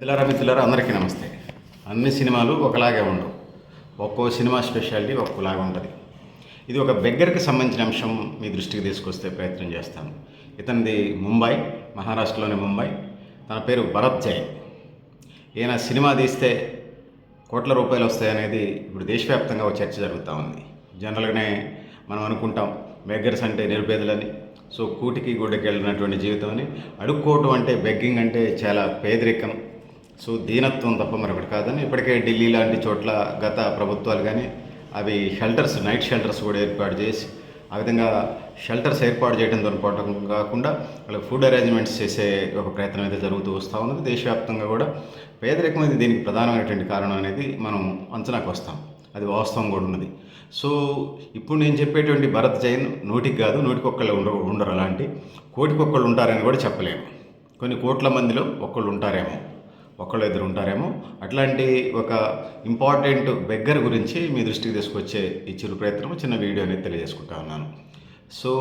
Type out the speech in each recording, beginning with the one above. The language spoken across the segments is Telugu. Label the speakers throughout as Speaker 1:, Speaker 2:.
Speaker 1: మిత్రులారా మిత్రులారా అందరికీ నమస్తే. అన్ని సినిమాలు ఒకలాగే ఉండవు. ఒక్కో సినిమా స్పెషాలిటీ ఒక్కోలాగా ఉంటుంది. ఇది ఒక బెగ్గర్కి సంబంధించిన అంశం మీ దృష్టికి తీసుకొస్తే ప్రయత్నం చేస్తాను. ఇతనిది ముంబై మహారాష్ట్రలోని ముంబై. తన పేరు భరత్ జైన్. ఈయన సినిమా తీస్తే కోట్ల రూపాయలు వస్తాయనేది ఇప్పుడు దేశవ్యాప్తంగా ఒక చర్చ జరుగుతూ ఉంది. జనరల్గానే మనం అనుకుంటాం బెగ్గర్స్ అంటే నిరుపేదలని సో కూటికి గుడ్డకి వెళ్ళినటువంటి జీవితం అని. అడుక్కోవటం అంటే బెగ్గింగ్ అంటే చాలా పేదరికం. సో దీనత్వం తప్ప మరొకటి కాదని ఇప్పటికే ఢిల్లీ లాంటి చోట్ల గత ప్రభుత్వాలు కానీ అవి షెల్టర్స్ నైట్ షెల్టర్స్ కూడా ఏర్పాటు చేసి ఆ విధంగా షెల్టర్స్ ఏర్పాటు చేయడంతో పాటు కాకుండా వాళ్ళకి ఫుడ్ అరేంజ్మెంట్స్ చేసే ఒక ప్రయత్నం అయితే జరుగుతూ వస్తూ ఉన్నది. దేశవ్యాప్తంగా కూడా పేదరికం అనేది దీనికి ప్రధానమైనటువంటి కారణం అనేది మనం అంచనాకు వస్తాం. అది వాస్తవం కూడా ఉన్నది. సో ఇప్పుడు నేను చెప్పేటువంటి భరత్ జైన్ నూటికి కాదు నూటికి ఒక్కళ్ళు ఉండరు ఉండరు అలాంటి. కోటికి ఒక్కళ్ళు ఉంటారని కూడా చెప్పలేము. కొన్ని కోట్ల మందిలో ఒక్కళ్ళు ఉంటారేమో. ఒకళ్ళు ఇద్దరు ఉంటారేమో. అట్లాంటి ఒక ఇంపార్టెంట్ బెగ్గర్ గురించి మీ దృష్టికి తీసుకొచ్చే ఈ చిరు ప్రయత్నం చిన్న వీడియో అనేది తెలియజేసుకుంటా ఉన్నాను. సో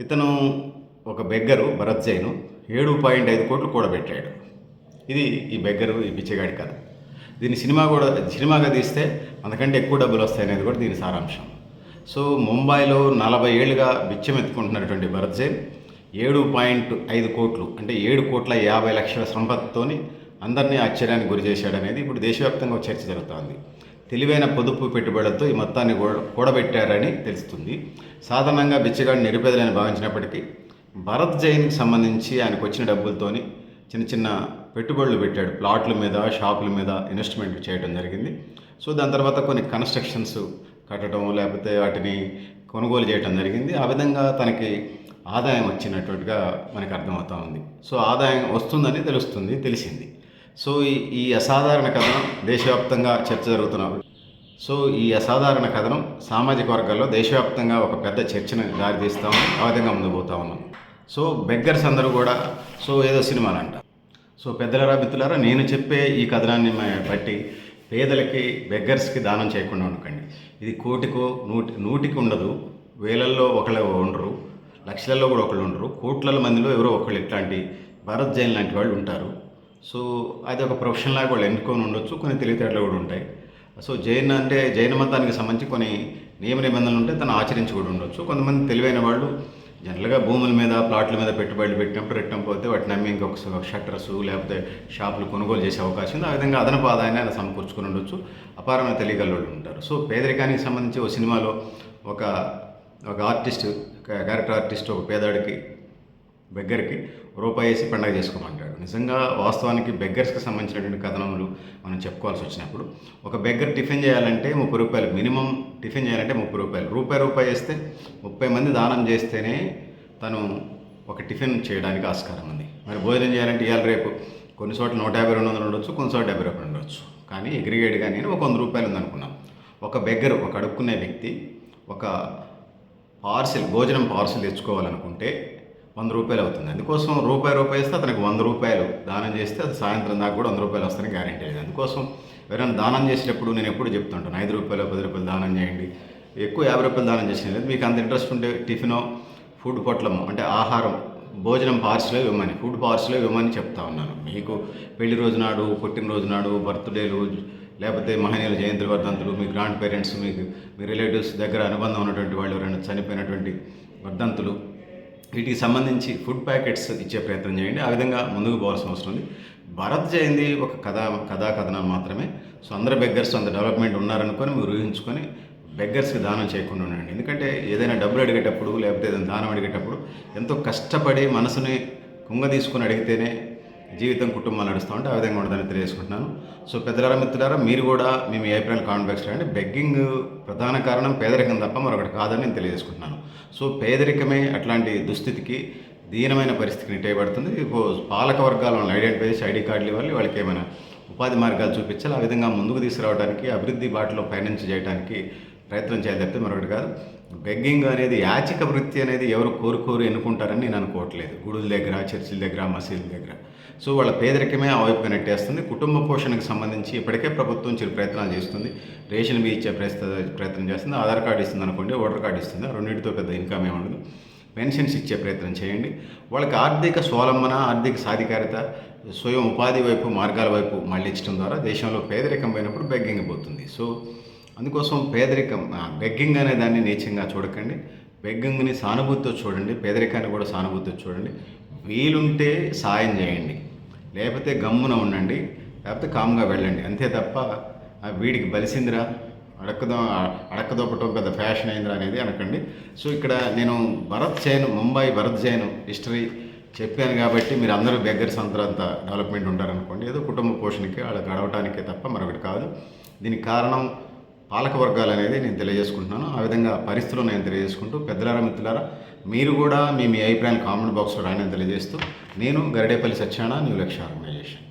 Speaker 1: ఇతను ఒక బెగ్గరు భరత్ జైను ఏడు పాయింట్ ఐదు కోట్లు కూడబెట్టాడు. ఇది ఈ బెగ్గరు ఈ బిచ్చగాడి కథ. దీని సినిమా కూడా సినిమాగా తీస్తే అంతకంటే ఎక్కువ డబ్బులు వస్తాయనేది కూడా దీని సారాంశం. సో ముంబైలో నలభై ఏళ్ళుగా బిచ్చం ఎత్తుకుంటున్నటువంటి భరత్ జైన్ ఏడు పాయింట్ ఐదు కోట్లు అంటే ఏడు కోట్ల యాభై లక్షల సంపత్తితోని అందరినీ ఆశ్చర్యానికి గురి చేశాడనేది ఇప్పుడు దేశవ్యాప్తంగా చర్చ జరుగుతోంది. తెలివైన పొదుపు పెట్టుబడులతో ఈ మొత్తాన్ని కూడబెట్టారని తెలుస్తుంది. సాధారణంగా బిచ్చగాడిని నిరుపేదలని భావించినప్పటికీ భరత్ జైన్కి సంబంధించి ఆయనకు వచ్చిన డబ్బులతోని చిన్న చిన్న పెట్టుబడులు పెట్టాడు. ప్లాట్ల మీద షాపుల మీద ఇన్వెస్ట్మెంట్ చేయడం జరిగింది. సో దాని తర్వాత కొన్ని కన్స్ట్రక్షన్స్ కట్టడం లేకపోతే వాటిని కొనుగోలు చేయడం జరిగింది. ఆ విధంగా తనకి ఆదాయం వచ్చినట్టుగా మనకు అర్థమవుతా ఉంది. సో ఆదాయం వస్తుందని తెలుస్తుంది తెలిసింది. సో ఈ ఈ అసాధారణ కథనం దేశవ్యాప్తంగా చర్చ జరుగుతున్నారు సో ఈ అసాధారణ కథనం సామాజిక వర్గాల్లో దేశవ్యాప్తంగా ఒక పెద్ద చర్చను దారితీస్తాము ఆ విధంగా ముందు పోతా ఉన్నాం. సో బెగ్గర్స్ అందరూ కూడా సో ఏదో సినిమాలు అంట సో పెద్దలరా మిత్రులారా నేను చెప్పే ఈ కథనాన్ని బట్టి పేదలకి బెగ్గర్స్కి దానం చేయకుండా ఉండకండి. ఇది కోటికో నూటి నూటికి ఉండదు. వేలల్లో ఒకళ్ళు ఉండరు. లక్షలలో కూడా ఒకళ్ళు ఉండరు. కోట్ల మందిలో ఎవరో ఒకళ్ళు ఇట్లాంటి భరత్ జైన్ లాంటి వాళ్ళు ఉంటారు. సో అది ఒక ప్రొఫెషన్ లాగా వాళ్ళు ఎన్నుకొని ఉండొచ్చు. కొన్ని తెలివితేటలు కూడా ఉంటాయి. సో జైన్ అంటే జైన మతానికి సంబంధించి కొన్ని నియమ నిబంధనలు ఉంటే తను ఆచరించి కూడా ఉండొచ్చు. కొంతమంది తెలివైన వాళ్ళు జనరల్గా భూముల మీద ప్లాట్ల మీద పెట్టుబడులు పెట్టినప్పుడు రిటర్న్ పోతే వాటిని నమ్మి ఇంకొక షట్టర్స్ లేకపోతే షాపులు కొనుగోలు చేసే అవకాశం ఉంది. ఆ విధంగా అదనపు ఆదాయాన్ని ఆయన సమకూర్చుకుని ఉండొచ్చు. అపారమైన తెలియగలవాళ్ళు ఉంటారు. సో పేదరికానికి సంబంధించి ఒక సినిమాలో ఒక ఒక ఆర్టిస్ట్ క్యారెక్టర్ ఆర్టిస్ట్ ఒక పేదాడికి బెగ్గర్కి రూపాయి వేసి పండగ చేసుకోమంటాడు. నిజంగా వాస్తవానికి బెగ్గర్స్కి సంబంధించినటువంటి కథనములు మనం చెప్పుకోవాల్సి వచ్చినప్పుడు ఒక బెగ్గర్ టిఫిన్ చేయాలంటే ముప్పై రూపాయలు మినిమం టిఫిన్ చేయాలంటే ముప్పై రూపాయలు. రూపాయి రూపాయి వేస్తే ముప్పై మంది దానం చేస్తేనే తను ఒక టిఫిన్ చేయడానికి ఆస్కారం ఉంది. మరి భోజనం చేయాలంటే ఇవాళ రేపు కొన్ని చోట్ల నూట యాభై రెండు వందలు ఉండొచ్చు కొన్ని చోట్ల డెబ్బై రూపాయలు ఉండొచ్చు. కానీ ఎగ్రిగేట్గా నేను ఒక వంద రూపాయలు ఉందనుకున్నాం ఒక బెగ్గర్ ఒక అడుక్కునే వ్యక్తి ఒక పార్సిల్ భోజనం పార్సిల్ తెచ్చుకోవాలనుకుంటే వంద రూపాయలు అవుతుంది. అందుకోసం రూపాయి రూపాయి ఇస్తే అతనికి వంద రూపాయలు దానం చేస్తే అది సాయంత్రం దాకా కూడా వంద రూపాయలు వస్తాయని గ్యారెంటీ లేదు. అందుకోసం ఎవరైనా దానం చేసేటప్పుడు నేను ఎప్పుడు చెప్తుంటాను ఐదు రూపాయలు పది రూపాయలు దానం చేయండి. ఎక్కువ యాభై రూపాయలు దానం చేసిన లేదు. మీకు అంత ఇంట్రెస్ట్ ఉంటే టిఫినో ఫుడ్ పొట్లము అంటే ఆహారం భోజనం పార్సిలో ఇవ్వమని ఫుడ్ పార్సిలో ఇవ్వమని చెప్తా ఉన్నాను. మీకు పెళ్ళి రోజు నాడు పుట్టినరోజు నాడు బర్త్డేలు లేకపోతే మహనీయుల జయంతి వర్ధంతులు మీ గ్రాండ్ పేరెంట్స్ మీకు మీ రిలేటివ్స్ దగ్గర అనుబంధం ఉన్నటువంటి వాళ్ళు ఎవరైనా చనిపోయినటువంటి వర్ధంతులు వీటికి సంబంధించి ఫుడ్ ప్యాకెట్స్ ఇచ్చే ప్రయత్నం చేయండి. ఆ విధంగా ముందుకు పోవాల్సిన అవసరం ఉంది. భరత్ జయంతి ఒక కథా కథా కథనం మాత్రమే. సో అందరు బెగ్గర్స్ అంత డెవలప్మెంట్ ఉన్నారనుకొని మీరు ఊహించుకొని బెగ్గర్స్కి దానం చేయకుండా ఉండండి. ఎందుకంటే ఏదైనా డబ్బులు అడిగేటప్పుడు లేకపోతే ఏదైనా దానం అడిగేటప్పుడు ఎంతో కష్టపడి మనసుని కుంగ తీసుకొని అడిగితేనే జీవితం కుటుంబం నడుస్తూ ఉంటే ఆ విధంగా ఉండదని తెలియజేసుకుంటున్నాను. సో పెద్దలారా మిత్రులారా మీరు కూడా మేము మీ అభిప్రాయాలు కామెంట్ బాక్స్లో అంటే బెగ్గింగ్ ప్రధాన కారణం పేదరికం తప్ప మరొకటి కాదని నేను తెలియజేసుకుంటున్నాను. సో పేదరికమే అట్లాంటి దుస్థితికి దీనమైన పరిస్థితికి నెట్టేయబడుతుంది. ఇప్పుడు పాలక వర్గాల వాళ్ళని ఐడెంటిఫై చేసి ఐడి కార్డులు ఇవ్వాలి. వాళ్ళకి ఏమైనా ఉపాధి మార్గాలు చూపించాలి. ఆ విధంగా ముందుకు తీసుకురావడానికి అభివృద్ధి బాటలో పయనించి చేయడానికి ప్రయత్నం చేయాలి తప్పితే మరొకటి కాదు. బెగ్గింగ్ అనేది యాచిక వృత్తి అనేది ఎవరు కోరుకోరు ఎన్నుకుంటారని నేను అనుకోవట్లేదు. గుడుల దగ్గర చర్చిల దగ్గర మసీదుల దగ్గర. సో వాళ్ళ పేదరికమే ఆ వైపుగా నెట్టేస్తుంది. కుటుంబ పోషణకు సంబంధించి ఇప్పటికే ప్రభుత్వం చిరు ప్రయత్నాలు చేస్తుంది. రేషన్ బి ఇచ్చే ప్రయత్నం చేస్తుంది. ఆధార్ కార్డు ఇస్తుంది అనుకోండి ఓటర్ కార్డు ఇస్తుంది. రెండింటితో పెద్ద ఇన్కమ్ ఏమి ఉండదు. పెన్షన్స్ ఇచ్చే ప్రయత్నం చేయండి. వాళ్ళకి ఆర్థిక స్వాలంబన ఆర్థిక సాధికారిత స్వయం ఉపాధి వైపు మార్గాల వైపు మళ్ళించడం ద్వారా దేశంలో పేదరికం పోయినప్పుడు బెగ్గింగ్ పోతుంది. సో అందుకోసం పేదరికం బెగ్గింగ్ అనే దాన్ని నీచంగా చూడకండి. బెగ్గింగ్ని సానుభూతితో చూడండి. పేదరికాన్ని కూడా సానుభూతితో చూడండి. వీలుంటే సాయం చేయండి. లేకపోతే గమ్మున ఉండండి. లేకపోతే కామ్గా వెళ్ళండి. అంతే తప్ప "ఆ, వీడికి బలిసిందిరా. అడక్కదో అడక్కదొప్పటం కదా ఫ్యాషన్ అయిందిరా అనేది అనకండి. సో ఇక్కడ నేను భరత్ జైన్ ముంబై భరత్ జైన్ హిస్టరీ చెప్పాను కాబట్టి మీరు అందరూ బెగ్గర్స్ అందరూ అంత డెవలప్మెంట్ ఉంటారనుకోండి. ఏదో కుటుంబ పోషణకి వాళ్ళ గడవటానికే తప్ప మరొకటి కాదు. దీనికి కారణం పాలక వర్గాలు అనేది నేను తెలియజేసుకుంటున్నాను. ఆ విధంగా పరిస్థితులు నేను తెలియజేసుకుంటూ పెద్దలారా మిత్రులారా మీరు కూడా మీ మీ అభిప్రాయాన్ని కామెంట్ బాక్స్లో రాయని తెలియజేస్తూ నేను గరిడేపల్లి సత్యాన న్యూ లక్ష్య ఆర్గనైజేషన్